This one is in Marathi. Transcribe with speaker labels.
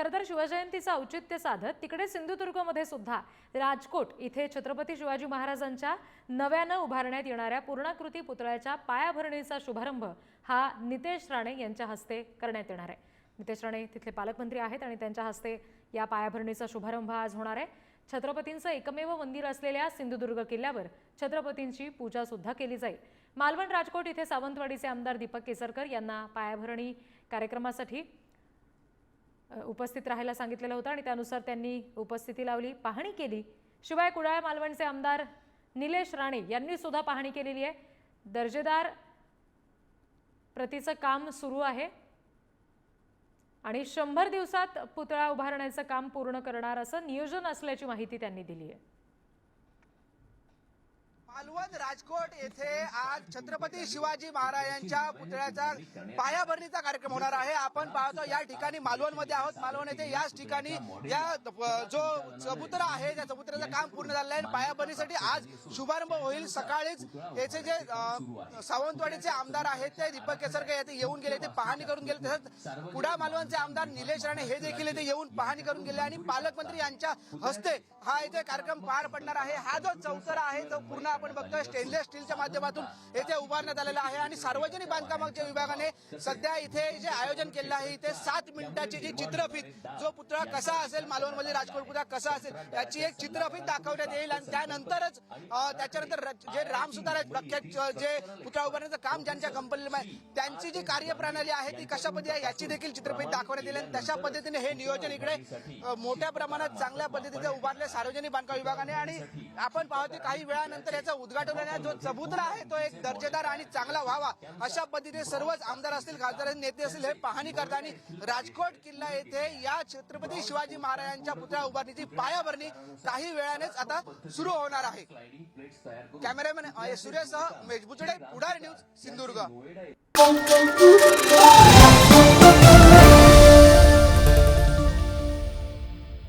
Speaker 1: खरं तर शिवजयंतीचं औचित्य साधत तिकडे सिंधुदुर्गमध्ये सुद्धा राजकोट इथे छत्रपती शिवाजी महाराजांच्या नव्यानं उभारण्यात येणाऱ्या पूर्णाकृती पुतळ्याच्या पायाभरणीचा शुभारंभ हा नितेश राणे यांच्या हस्ते करण्यात येणार आहे. नितेश राणे तिथले पालकमंत्री आहेत आणि त्यांच्या हस्ते या पायाभरणीचा शुभारंभ आज होणार आहे. छत्रपतींचं एकमेव मंदिर असलेल्या सिंधुदुर्ग किल्ल्यावर छत्रपतींची पूजा सुद्धा केली जाईल. मालवण राजकोट इथे सावंतवाडीचे आमदार दीपक केसरकर यांना पायाभरणी कार्यक्रमासाठी उपस्थित राहायला सांगितलेलं होतं आणि त्यानुसार त्यांनी उपस्थिती लावली पाहणी केली. शिवाय कुडाळ मालवणचे आमदार निलेश राणे यांनी सुद्धा पाहणी केलेली आहे. दर्जेदार प्रतीचं काम सुरू आहे आणि शंभर दिवसात पुतळा उभारण्याचं काम पूर्ण करणार असं नियोजन असल्याची माहिती त्यांनी दिली आहे.
Speaker 2: मालवण राजकोट येथे आज छत्रपती शिवाजी महाराजांच्या पुतळ्याचा पायाभरणीचा कार्यक्रम होणार आहे. आपण पाहतो या ठिकाणी मालवणमध्ये आहोत. मालवण येथे याच ठिकाणी या जो चबुतरा आहे त्या चबुतऱ्याचं काम पूर्ण झालेलं आहे. पायाभरणीसाठी आज शुभारंभ होईल. सकाळीच याचे जे सावंतवाडीचे आमदार आहेत ते दीपक केसरकर येथे येऊन गेले. ते पाहणी करून गेले. तसंच कुडा मालवणचे आमदार निलेश राणे हे देखील येथे येऊन पाहणी करून गेले आणि पालकमंत्री यांच्या हस्ते हा इथे कार्यक्रम पार पडणार आहे. हा जो चौतरा आहे तो पूर्ण आपण फक्त स्टेनलेस स्टीलच्या माध्यमातून येथे उभारण्यात आलेला आहे आणि सार्वजनिक बांधकामाच्या विभागाने सध्या इथे जे आयोजन केलं आहे इथे सात मिनिटाची जी चित्रफित जो पुतळा कसा असेल मालवणमध्ये राजकोट पुतळा कसा असेल याची एक चित्रफित दाखवण्यात येईल आणि त्यानंतरच त्याच्यानंतर जे राम सुतार आहेत प्रख्यात जे पुतळा उभारण्याचं काम ज्यांच्या कंपनीला आहे त्यांची जी कार्यप्रणाली आहे ती कशा पद्धती आहे याची देखील चित्रफित दाखवण्यात येईल आणि तशा पद्धतीने हे नियोजन इकडे मोठ्या प्रमाणात चांगल्या पद्धतीने उभारले सार्वजनिक बांधकाम विभागाने आणि आपण पाहतो काही वेळानंतर याचा उद्घाटन जो चबुतरा आहे तो एक दर्जेदार आणि चांगला व्हावा अशा पद्धतीने सर्वच आमदार असतील खासदार नेते असतील हे पाहणी करताना राजकोट किल्ला येथे या छत्रपती शिवाजी महाराजांच्या पुतळ्या उभारणीची पायाभरणी काही वेळानेच आता सुरू होणार आहे. Cameraman Suresh Mejbuchade Pudhari news Sindhudurg.